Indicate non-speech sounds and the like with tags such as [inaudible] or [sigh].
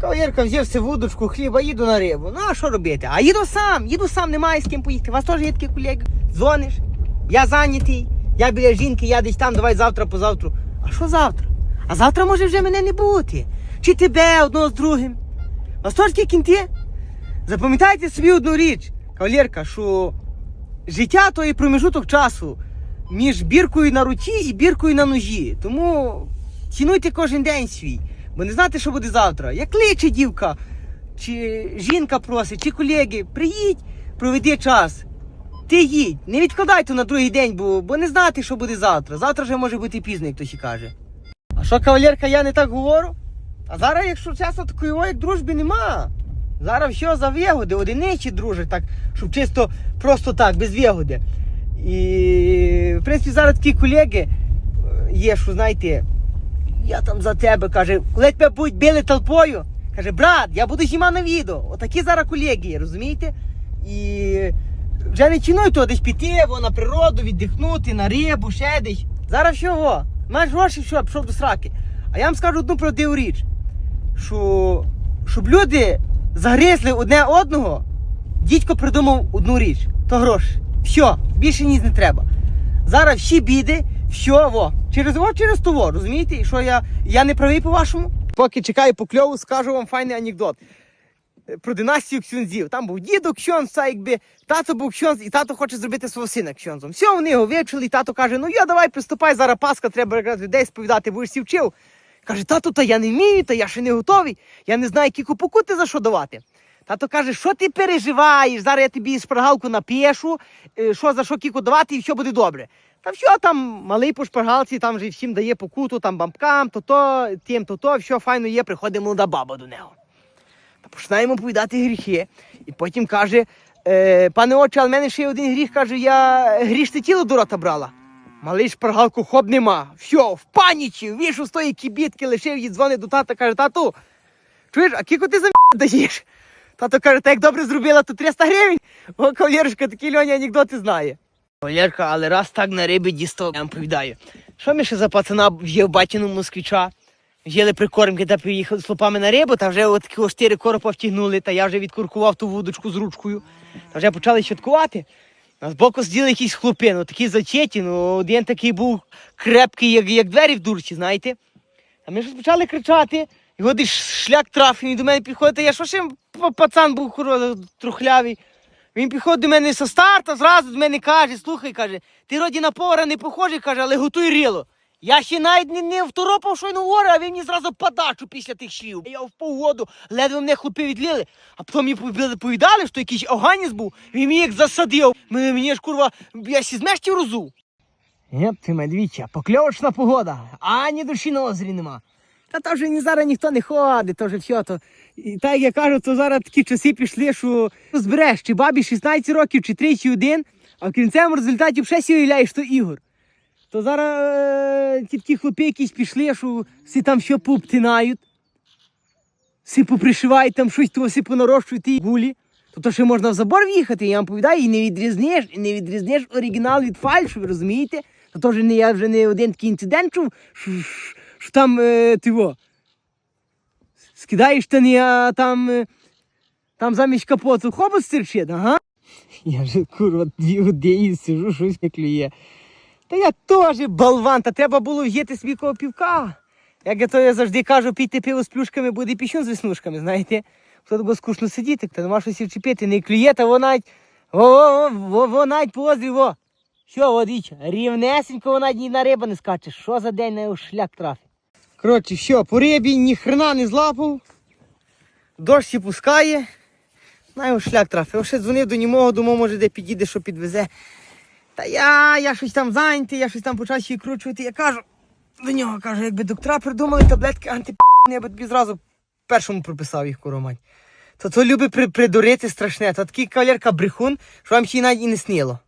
Кавалерка взяв си вудочку, хліба, їду на рибу. Ну а що робити? А їду сам, їду сам, немає з ким поїхати. У вас теж є такі колеги. Дзвониш, я зайнятий, я біля жінки, я десь там, давай завтра, позавтра. А що завтра? А завтра може вже мене не бути. Чи тебе одного з другим. У вас теж такі? Запам'ятайте собі одну річ, кавалерка, що життя то є проміжуток часу між біркою на руці і біркою на ножі. Тому цінуйте кожен день свій, бо не знаєте, що буде завтра. Як кличе дівка, чи жінка просить, чи колеги, приїдь, проведи час. Ти їдь, не відкладай то на другий день, бо, бо не знати, що буде завтра. Завтра вже може бути пізно, як хтось каже. А що, кавалерка, я не так говорю? А зараз, якщо чесно, такої як дружби нема. Зараз все за вигоди, одиничі дружать, так, щоб чисто просто так, без вигоди. І в принципі зараз такі колеги е, є, що знаєте, я там за тебе каже, коли тебе будуть били толпою, каже, брат, я буду зіма на відео. Отакі зараз колеги розумієте? І вже не цінуй того десь піти, во, на природу, віддихнути, на рибу, ще десь. Зараз що, во, маєш гроші, що, пішов до сраки. А я вам скажу одну правдиву річ, що щоб люди загризли одне одного, дідько придумав одну річ, то гроші. Все, більше ніц не треба. Зараз всі біди, все, во, через во, через того, розумієте? Що я, я не правий по-вашому? Поки чекаю покльову, скажу вам файний анекдот. Е, Про династію ксюнзів. Там був дідо ксьонз, якби тато був ксьонз, і тато хоче зробити свого сина ксьонзом. Все, вони його вивчили, і тато каже: ну я давай приступай, зараз Пасха, треба якраз людей сповідати, будеш сі вчив. Каже, тато, та я не вмію, та я ще не готовий. Я не знаю, які купокути за що давати. Тато каже, що ти переживаєш? Зараз я тобі шпаргалку напишу, е, що за що кіку давати, і все буде добре. Та все там малий по шпаргалці, там же всім дає покуту, там бамкам, то то, тим, то то, все файно є, приходить молода баба до нього. Та починаємо повідати гріхи. І потім каже: е, пане отче, але в мене ще є один гріх, каже, я грішне тіло до рота брала. Малий шпаргалку хоп нема. Все, в паніці, вийшов з тої кібітки, лишив її, дзвонить до тата, каже, тату, чуєш, а кіко ти за даєш? Тато каже, та як добре зробила, то 300 гривень. О, кавалерушка, такі льоні анекдоти знає. Кавалерка, але раз так на рибі дістав, я вам повідаю. Що ми ще за пацана в'їв батіну москвича? Взяли прикормки та поїхали з лопами на рибу, та вже от такі штири коропа втягнули, та я вже відкуркував ту вудочку з ручкою. Та вже почали святкувати. А збоку сиділи якісь хлопи, ну такі зачеті, ну один такий був крепкий, як, як двері в дурці, знаєте. А ми ж почали кричати, його десь шлях трафив, він до мене підходить, я що ще пацан був трухлявий. Він підходить до мене со старта, зразу до мене каже, слухай, каже, ти роді на повара не похожий, каже, але готуй ріло. Я ще навіть не, не второпав, що й говорю, а він мені зразу подачу після тих слів. Я впав у воду, ледве мене хлопи відлили, а потім мені повідали- що якийсь афганець був, він мені як засадив. Мене, мені ж курва, я сі змешті розу. Єп, ти медвіча, покльовочна погода, ані душі на озері нема. Та то вже зараз ніхто не ходить, то вже все. То... І так як я кажу, то зараз такі часи пішли, що збереш, чи бабі 16 років, чи 3, чи 1, а в кінцевому результаті ще сі що Ігор. То зараз е, ті такі хлопи якісь пішли, що всі там що пообтинають, всі попришивають там щось, то всі понарощують ті гулі. То, то ще можна в забор в'їхати, я вам повідаю, і не відрізнеш, і не відрізнеш оригінал від фальшу, ви розумієте? То, то вже не я вже не один такий інцидент чув, що, там е, ти во, скидаєш штани, а там, е, там замість капоту хобот стирчить, ага. [laughs] Я вже курва дві години сижу, щось не клює. Та я теж болван, та треба було в'їти собі кого півка. Як я то я завжди кажу, пійти пиво з плюшками, буде піщун з веснушками, знаєте. Хто було скучно сидіти, та нема щось вчепити, не клює, та вона навіть, во, во, во, во, навіть по во. Що, водича, рівнесенько вона ні на риба не скаче. Що за день на його шлях трафить? Коротше, все, по рибі ні хрена не злапав. Дощ сі пускає. На його шлях трафив. Ще дзвонив до німого, думав, може де підійде, що підвезе. Та я, я щось там зайнятий, я щось там почав ще кручувати. Я кажу до нього, кажу, якби доктора придумали таблетки антип, я би тобі зразу першому прописав їх коромать. То то любить при, придурити страшне, то такий кавалерка брехун, що вам ще й навіть і не снило.